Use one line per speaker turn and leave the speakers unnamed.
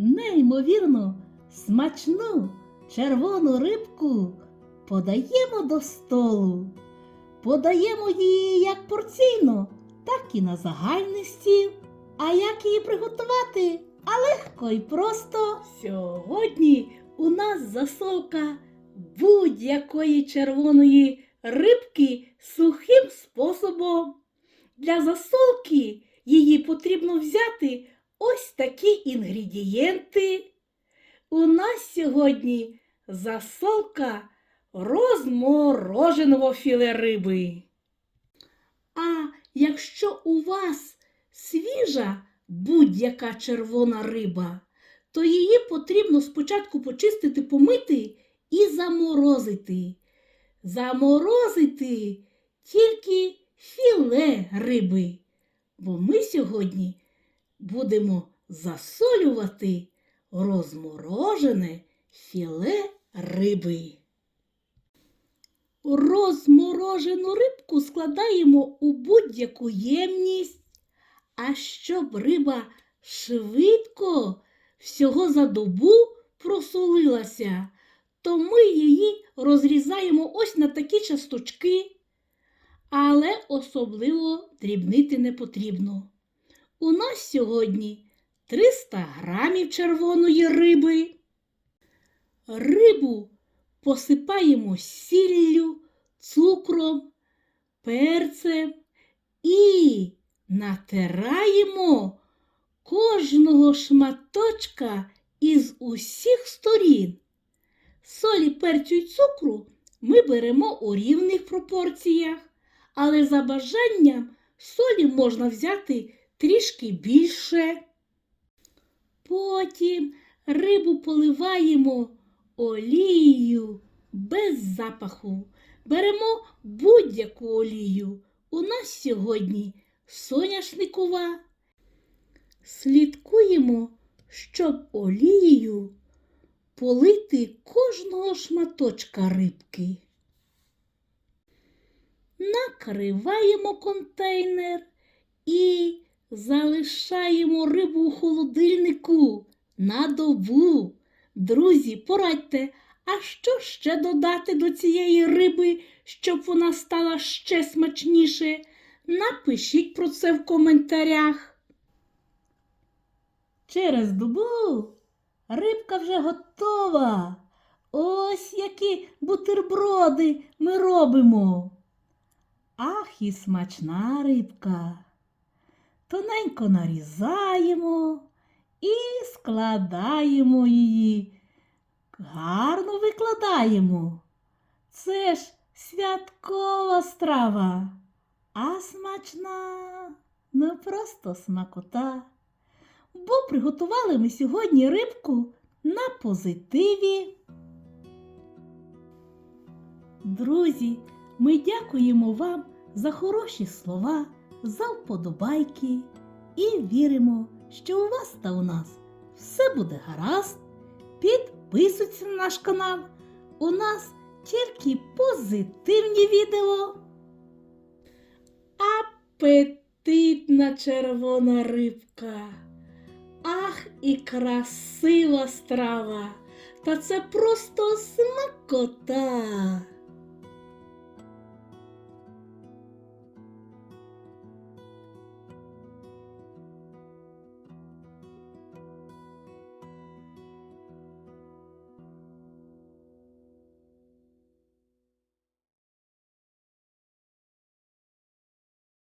неймовірно смачну червону рибку подаємо до столу. Подаємо її як порційно, так і на загальний стіл. А як її приготувати? А легко і просто. Сьогодні у нас засолка будь-якої червоної рибки сухим способом. Для засолки її потрібно взяти ось такі інгредієнти. У нас сьогодні засолка розмороженого філе риби. А якщо у вас свіжа будь-яка червона риба, то її потрібно спочатку почистити, помити і заморозити. Заморозити тільки філе риби, бо ми сьогодні будемо засолювати розморожене філе риби. Розморожену рибку складаємо у будь-яку ємність, а щоб риба швидко всього за добу просолилася, то ми її розрізаємо ось на такі часточки, але особливо дрібнити не потрібно. У нас сьогодні 300 грамів червоної риби. Рибу посипаємо сіллю, цукром, перцем і натираємо кожного шматочка із усіх сторін. Солі, перцю й цукру ми беремо у рівних пропорціях, але за бажанням солі можна взяти трішки більше. Потім рибу поливаємо олією без запаху. Беремо будь-яку олію. У нас сьогодні соняшникова. Слідкуємо, щоб олією полити кожного шматочка рибки. Накриваємо контейнер і залишаємо рибу у холодильнику на добу. Друзі, порадьте, а що ще додати до цієї риби, щоб вона стала ще смачніше? Напишіть про це в коментарях. Через добу рибка вже готова. Ось які бутерброди ми робимо. Ах, і смачна рибка. Тоненько нарізаємо і складаємо її. Гарно викладаємо. Це ж святкова страва, а смачна, ну просто смакота. Бо приготували ми сьогодні рибку на позитиві. Друзі, ми дякуємо вам за хороші слова, за вподобайки і віримо, що у вас та у нас все буде гаразд. Підписуйтесь на наш канал. У нас тільки позитивні відео. Апетитна червона рибка. Ах, і красива страва! Та це просто смакота.